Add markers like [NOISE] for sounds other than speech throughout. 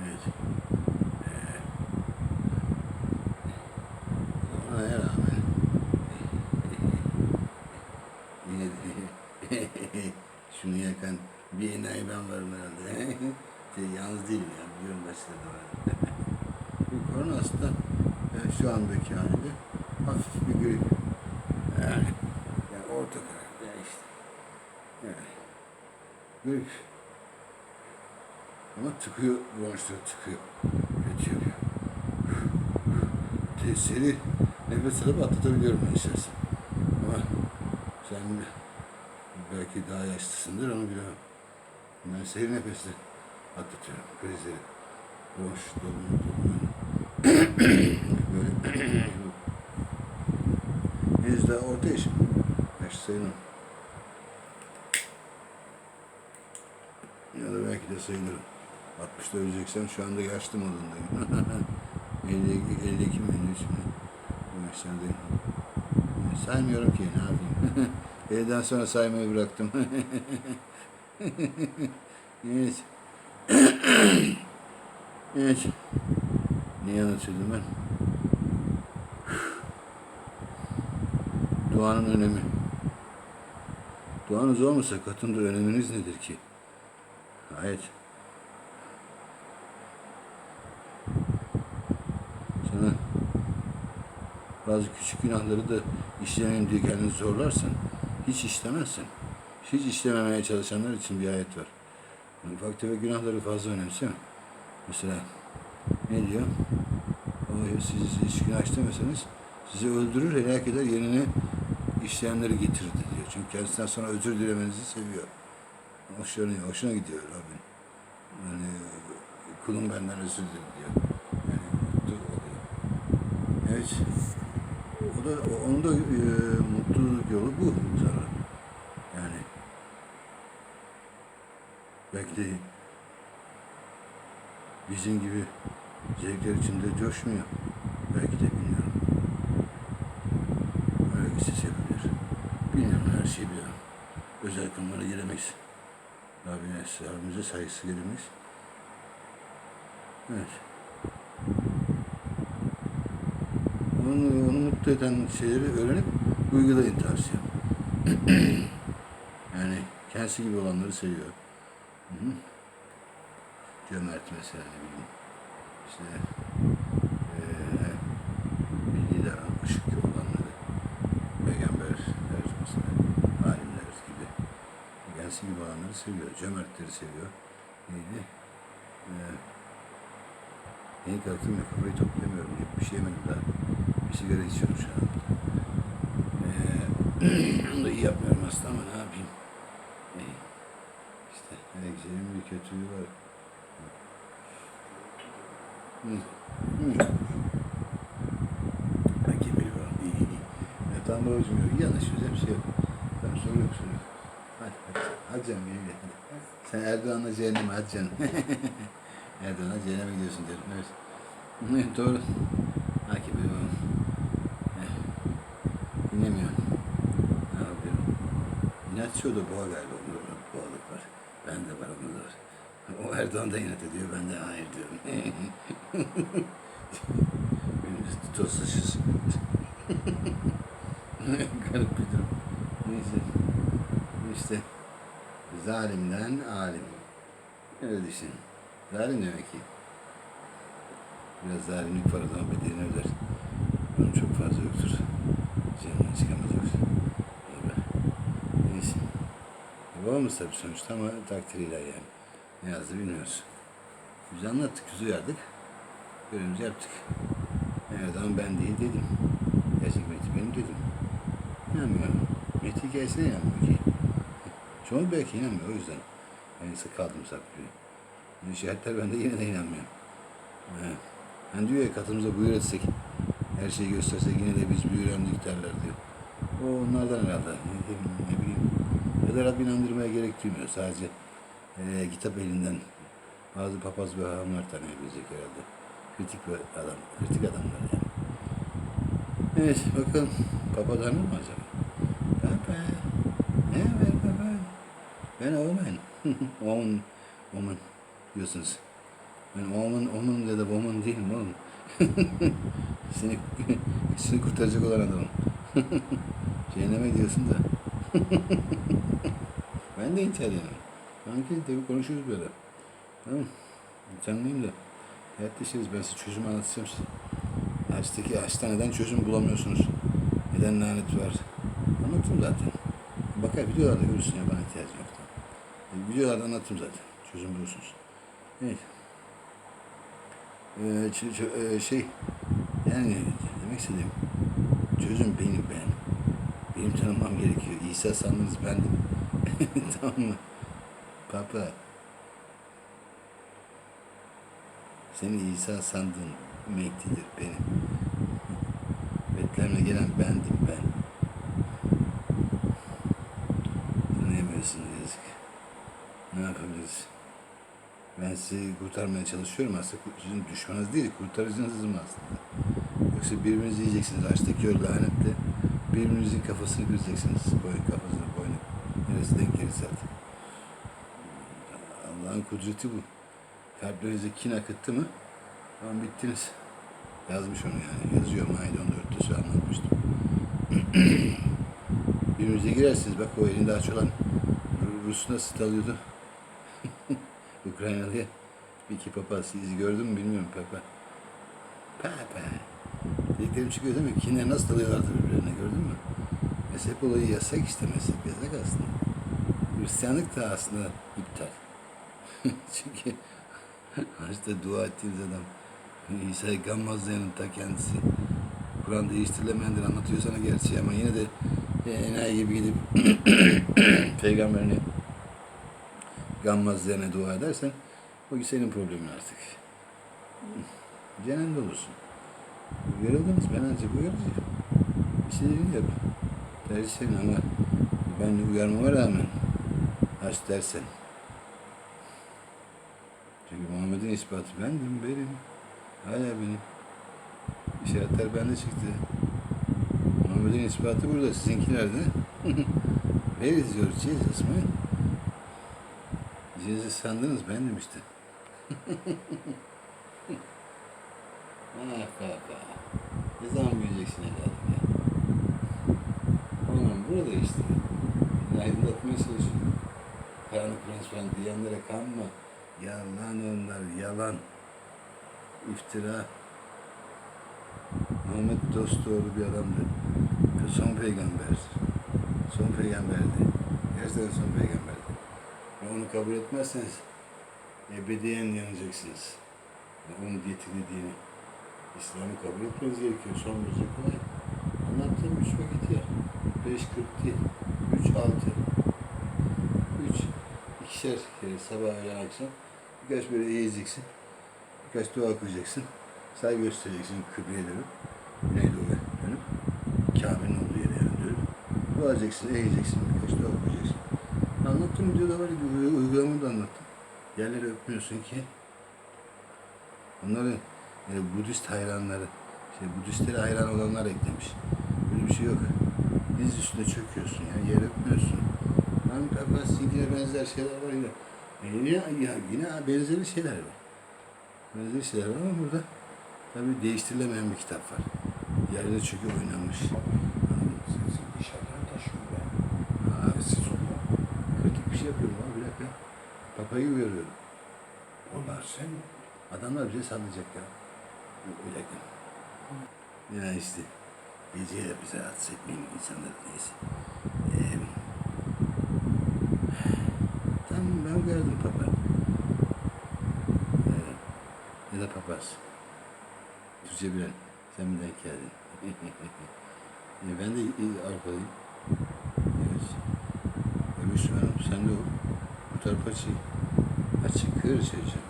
Evet. Ona rağmen yine de şunu yakan bir enayi ben varım herhalde. [LAUGHS] şey, yalnız değilim ya. Biliyorum başta da var. [LAUGHS] Korona hasta e, şu andaki haliyle hafif bir grip. Yani, yani orta karar. Yani işte. Yani. Grip. Ama tıkıyor, bronşları tıkıyor. Kötü yapıyor. Tesiri nefes alıp atlatabiliyorum ben istersen. Ama sen belki daha yaşlısındır onu bilemem. Ben seri nefesle atlatıyorum krizleri. Boş, dolma, dolma. Böyle henüz daha orta yaşım. Yaş sayılmam. Ya da belki de sayılırım. 60'da öleceksem şu anda yaşlı modundayım. 50, [LAUGHS] 52 mi 53 mi? Bu. Saymıyorum ki ne yapayım. [LAUGHS] 50'den sonra saymayı bıraktım. evet. evet. Niye anlatıyordum ben? [SIGHS] Duanın önemi. Duanız olmasa katında öneminiz nedir ki? Hayır. Sana bazı küçük günahları da işlemeyeyim diye kendini zorlarsan hiç işlemezsin. Hiç işlememeye çalışanlar için bir ayet var. Yani ufak tefek günahları fazla önemseme. Mesela ne diyor? O siz hiç günah işlemeseniz sizi öldürür, helak eder, yerine işleyenleri getirdi diyor. Çünkü kendisinden sonra özür dilemenizi seviyor. Hoşlanıyor, hoşuna gidiyor Rabbin. Yani kulum benden özür dilerim diyor. Yani mutlu oluyor. Evet. O da, onun da e, mutluluk yolu bu sana. Yani belki de bizim gibi zevkler içinde coşmuyor. Belki de bilmiyorum. Öyle yapabilir. Bilmiyorum her şeyi biliyorum. Özel konulara giremeyiz. Rabbine, Rabbimize saygısı gelmeyiz. Evet. Onu, onu mutlu eden şeyleri öğrenip uygulayın tavsiyem. [CLEARS THROAT] yani kendisi gibi olanları seviyor. Cömert mesela ne bileyim. İşte ışık olanları. Peygamber mesela alimler gibi. Kendisi gibi olanları seviyor. Cömertleri seviyor. Neydi? Eee Yeni kalktım ya kafayı toplayamıyorum. Bir şey yemedim daha. Bir sigara içiyorum şu an. Ee, [CLEARS THROAT] onu da iyi yapmıyorum aslında ama ne yapayım? Ee, işte her güzelin bir kötülüğü var. Belki biri var. İyi iyi. Ya tamam babacığım yok. Yanlışıyoruz. Hep şey yok. Tamam soru yok soru yok. Hadi hadi. Hadi canım gel. Hadi. Sen Erdoğan'la cehenneme hadi canım. [LAUGHS] Erdoğan'a cehenneme gidiyorsun derim. Evet. Doğru. Bey babam. Eh, Dinlemiyor. Ne yapıyorum? İnatçı o da boğa boğalık var. Ben de var, onda da var. O Erdoğan da inat ediyor, ben de hayır diyorum. [LAUGHS] Saçız. [LAUGHS] Garip bir durum. Neyse. İşte zalimden alim. Öyle düşün. Zalim demek ki. Biraz zalimlik var o zaman bedelini öder. Onun çok fazla yoktur. Canından çıkamaz yoksa. Tabii. Neyse. E, babamız tabii sonuçta ama takdiriyle yani. Ne yazdı bilmiyoruz. Biz anlattık, biz uyardık. Görevimizi yaptık. Ama ben değil dedim. Gerçek Meti benim dedim. İnanmıyor. Meti hikayesine inanmıyor ki. [LAUGHS] Çoğu belki inanmıyor o yüzden. İse kaldım saklıyor. Yani şahitler bende yine de inanmıyor. Evet. Hani diyor ya katımıza buyur etsek, her şeyi göstersek yine de biz büyürendik derler diyor. O onlardan herhalde. Ne, diyeyim, ne bileyim. Ya da Rabbini andırmaya gerek duymuyor. Sadece eee kitap elinden bazı papaz ve hahamlar tanıyabilecek herhalde. Kritik bir adam, kritik adamlar yani. Evet bakalım papa tanır mı acaba? Papa. Ne haber papa? Ben Omen. Omen. Omen diyorsunuz. Ben omun, omun ya da woman değilim oğlum. [LAUGHS] seni, seni kurtaracak olan adamım. [LAUGHS] Cehenneme gidiyorsun da. [LAUGHS] ben de intihar ederim. Kanki tabii konuşuruz böyle. Tamam. Canlıyım da. Dertleşiriz. Ben size çözüm anlatacağım size. Haçtaki hastaneden çözüm bulamıyorsunuz. Neden lanet var? Anlattım zaten. Bakar videolarda görürsün ya bana ihtiyacım yok. E, videolarda anlattım zaten. Çözüm bulursunuz. Evet. Ee, şey yani demek istediğim çözüm benim ben. Benim tanımam gerekiyor. İsa sandınız bendim. [LAUGHS] tamam mı? Papa. Seni İsa sandın Mehdi'dir benim. Betlem'le gelen bendim ben. Tanıyamıyorsun yazık. Ne yapabiliriz? Ben sizi kurtarmaya çalışıyorum aslında. Sizin düşmanınız değil, kurtarıcınızım aslında. Yoksa birbirinizi yiyeceksiniz. Açtaki o lanetle birbirinizin kafasını kıracaksınız. Boyun kafasını, boynu. Neresi denk gelirse artık. Allah'ın kudreti bu. Kalplerinize kin akıttı mı? Tamam bittiniz. Yazmış onu yani. Yazıyor Maide 14'te şu anlatmıştım. [CLEARS THROAT] Birbirinize girersiniz. Bak o elinde aç olan Rus nasıl dalıyordu? [LAUGHS] Ukraynalı'ya. İki papaz izi gördün mü bilmiyorum papa. Papa. Dediklerim çıkıyor değil mi? Kinler nasıl dalıyorlardı birbirlerine gördün mü? Mezhep olayı yasak işte mezhep yasak aslında. Hristiyanlık da aslında iptal. [LAUGHS] Çünkü işte dua ettiğimiz adam İsa'yı gammazlayanın ta kendisi. Kur'an değiştirilemeyendir anlatıyor sana gerçi ama yine de enayi gibi gidip [CLEARS THROAT] peygamberini gammazlayana dua edersen o ki senin problemin artık. Cehennemde olursun. Uyarıldınız ben ancak uyarıcıyım. İstediğini yap. Tercih senin ama ben uyarmama rağmen aç dersen. Çünkü Muhammed'in ispatı bendim, benim. Hala benim. İşaretler bende çıktı. Muhammed'in ispatı burada, sizinkilerde. Where [LAUGHS] is your Jesus man? Jesus sandınız bendim işte. [LAUGHS] ah kaka. Ne zaman büyüyeceksin? Oğlum burada işte. Beni aydınlatmaya çalışıyorum. Karanlık prens falan diyenlere kanma. Yalan onlar, yalan. İftira. Muhammed dost doğru bir adamdı. Son peygamber. Son peygamberdi. Gerçekten son peygamberdi. Ve onu kabul etmezseniz ebediyen yanacaksınız. Ve onun getirdiği dini. İslam'ı kabul etmeniz gerekiyor. Son derece kolay. Anlattığım üç vakit ya. Beş kırk değil. Üç altı. Üç. ikişer kere sabah öğlen akşam. Birkaç böyle eğileceksin. Birkaç dua okuyacaksın. Saygı göstereceksin kıbleye dönüp. Güneydoğu'ya dönüp. Kabe'nin olduğu yere yani dönüp. Dua edeceksin, eğileceksin. Birkaç dua okuyacaksın. Anlattım videoda var idi. uy- Uygulamamı da anlattım. Yerleri öpmüyorsun ki. Onları e, Budist hayranları, şey, Budistlere hayran olanlar eklemiş. Böyle bir şey yok. Diz üstüne çöküyorsun ya, yer öpmüyorsun. Lan kafası yine benzer şeyler var yine. E, yine, ya, yine benzeri şeyler var. Benzeri şeyler var ama burada tabii değiştirilemeyen bir kitap var. Yerde çünkü oynanmış. Abi Sessiz ol ya. kritik bir şey yapıyorum abi bir. Papayı uyarıyorum. Oğlum sen Adamlar bize sallayacak ya. Yok, Bir dakika. Ya işte. Geceye de bize rahatsız etmeyin insanları neyse. Ee, tamam ben uyardım papa. Ee, ya da papaz. Türkçe bilen. Sen mi denk geldin? [LAUGHS] Ee, ben de Avrupalıyım. Evet. Ve Müslümanım. Sen de ol. Bu tarafa açayım. Açık kır çocuğum.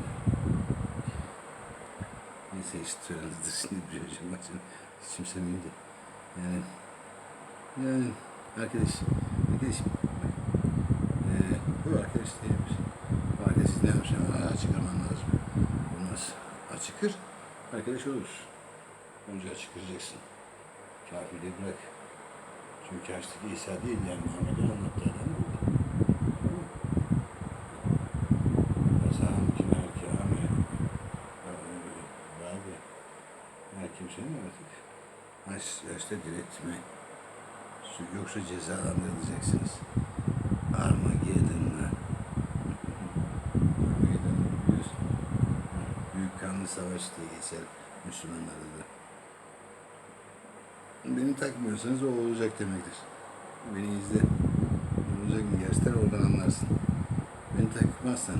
Neyse işte aranızda [LAUGHS] şimdi bir bakın. Hiç kimsemeyin de. Yani, yani arkadaş, arkadaşım bak. Ee, bu arkadaş değilmiş. Bu arkadaş ne açık aman lazım. Olmaz. Açık kır, arkadaş olur. Önce açık kıracaksın. Kafirliği bırak. Çünkü açtık İsa değil yani Muhammed'in anlattığı adam bu. Tamam mı? Fesahım kime kâme şey mi artık? Yaşta diretme. Yoksa cezalandırılacaksınız. Armageddon'la. Armageddon biliyorsun. Büyük kanlı savaş diye geçer Müslümanlarda da. Beni takmıyorsanız o olacak demektir. Beni izle. Olacak mı göster oradan anlarsın. Beni takmazsan,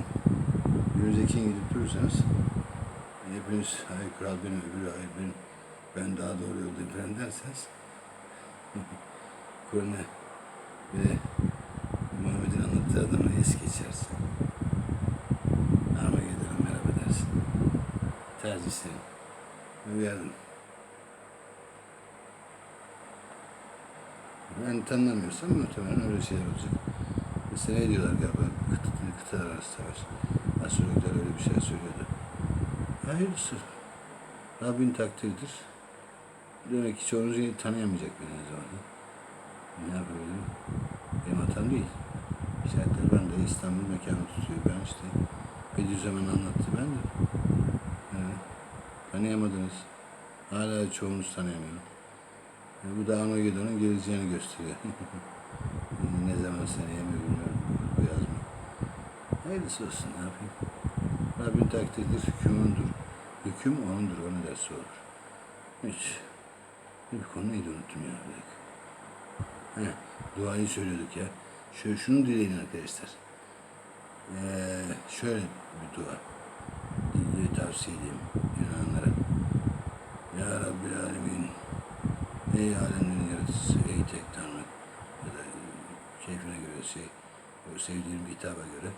önümüzdeki gidip durursanız hepiniz hayır kral benim, öbürü hayır benim, ben daha doğru yoldayım falan derseniz [LAUGHS] Kur'an'ı ve Muhammed'in anlattığı adamı es geçersin. Armageddon'a merhaba dersin. Tercih senin. Uyardım. Ben tanımlamıyorsam muhtemelen öyle şeyler olacak. Mesela ne diyorlar galiba kıta, kıtalar arası savaş. Astrologlar öyle bir şey söylüyordu. Hayırlısı. Rabbin takdiridir. Demek ki çoğunuz yine tanıyamayacak beni ne zaman. Ne yapabilirim? Benim hatam değil. İşaretler ben de İstanbul mekanı tutuyor. Ben işte Bediüzzaman anlattı ben de. Evet. Tanıyamadınız. Hala çoğunuz tanıyamıyor. E, bu da Armageddon'un geleceğini gösteriyor. [LAUGHS] ne zaman seneye mi bilmiyorum bu yaz mı. Hayırlısı olsun ne yapayım. Rabbin takdiridir, hüküm onundur. Hüküm onundur, o ne derse olur. Hiç. Bir konu neydi unuttum ya. Heh, duayı söylüyorduk ya. Şöyle şunu dileyin arkadaşlar. Ee, şöyle bir dua. Diye tavsiye edeyim inananlara. Ya Rabbil Alemin. Ey alemlerin yaratıcısı, ey tek Tanrı. Ya da keyfine göre şey, o sevdiğim hitaba göre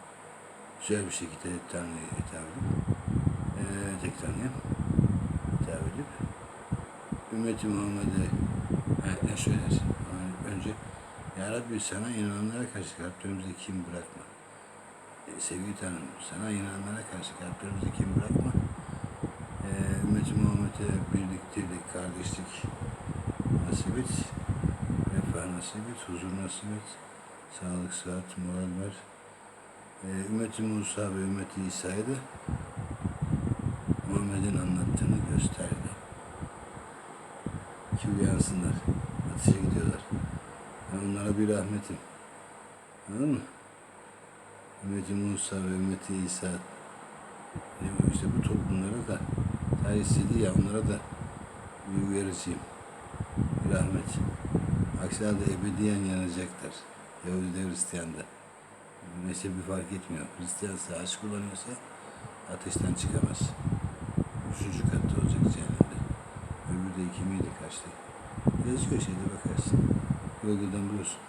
güzel bir şekilde Tanrı'ya hitap edip, ee, tek Tanrı'ya hitap edip, ümmeti Muhammed'e ha, ne söylersin? Yani önce Ya Rabbi sana inananlara karşı kalplerimizi kim bırakma. E, sevgili Tanrım, sana inananlara karşı kalplerimizi kim bırakma. E, ümmeti Muhammed'e birlik, dirlik, kardeşlik nasip et. Refah nasip et, huzur nasip et. Sağlık, sıhhat, moral ver. E, ümmeti Musa ve ümmeti İsa'ya da Muhammed'in anlattığını göster uyansınlar. Ateşe gidiyorlar. Ben onlara bir rahmetim. Anladın mı? Ümmeti Musa ve ümmeti İsa işte bu toplumlara da tarih ya onlara da bir uyarıcıyım. Bir rahmet. Aksi halde ebediyen yanacaklar. Yahudi Hristiyan da. Mezhebi fark etmiyor. Hristiyansa aşk kullanıyorsa ateşten çıkamaz. Üçüncü katta olacak cehennemde. Öbürü de iki miydi kaçtı? Yazıyor şeyde bakarsın. Google'dan bulursun.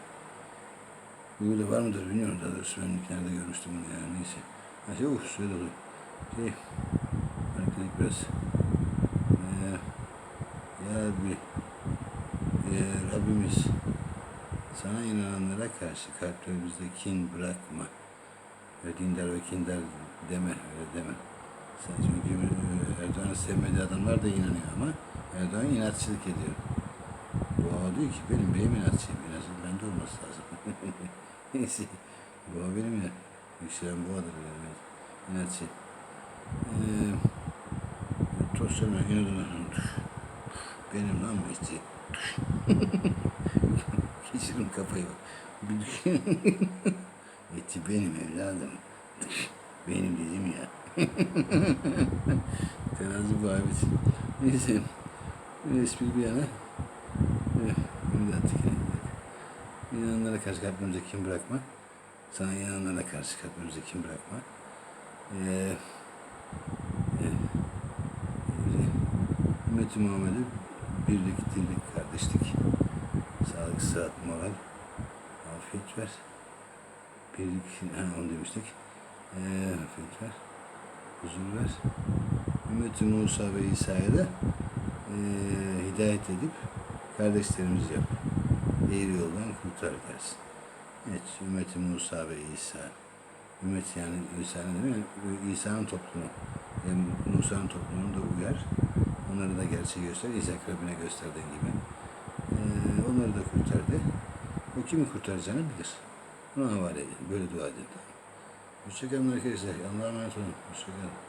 Google'da var mıdır bilmiyorum daha doğrusu nerede görmüştüm bunu yani neyse. Ha şey uf suya dolu. Şey, arkadaşlar biraz ee, Ya Rabbi ee, Rabbimiz sana inananlara karşı kalplerimizde kin bırakma. Ve dindar ve kindar deme, öyle deme. Sen çünkü e, Erdoğan'ın sevmediği adamlar da inanıyor ama Erdoğan inatçılık ediyor. Boğa diyor ki benim benim inatçıyım. İnatçılık bende olması lazım. [LAUGHS] Neyse. Boğa benim ya. Yükselen boğadır yani. İnatçı. Ee, Tosyana inadına benim lan bu işte. [LAUGHS] Geçirin kafayı bak. [LAUGHS] Eti benim evladım. Benim dedim ya. Terazi bu abi. Neyse. Espri bir yana. Eh, da attık. İnananlara karşı kalbimize kim bırakma. Sana inananlara karşı kalbimize kim bırakma. Ee, e, Ümmeti Muhammed'e birlik, dirlik, kardeşlik, sağlık, sıhhat, moral, afiyet ver. Birlik, ha, onu demiştik. Ee, afiyet ver, huzur ver. Ümmeti Musa ve İsa'ya da ee, hidayet edip kardeşlerimiz yap. Eğri yoldan kurtar dersin. Evet, ümmeti Musa ve İsa. Ümmet yani İsa'nın? İsa'nın toplumu. Yani Musa'nın toplumunu da uyar. Onları da gerçeği göster. İshak Rabbine gösterdiğin gibi. Ee, onları da kurtardı. O kimi kurtaracağını bilir. Ona havale edin. Böyle dua edin. Hoşçakalın arkadaşlar. Allah'a emanet olun. Hoşçakalın.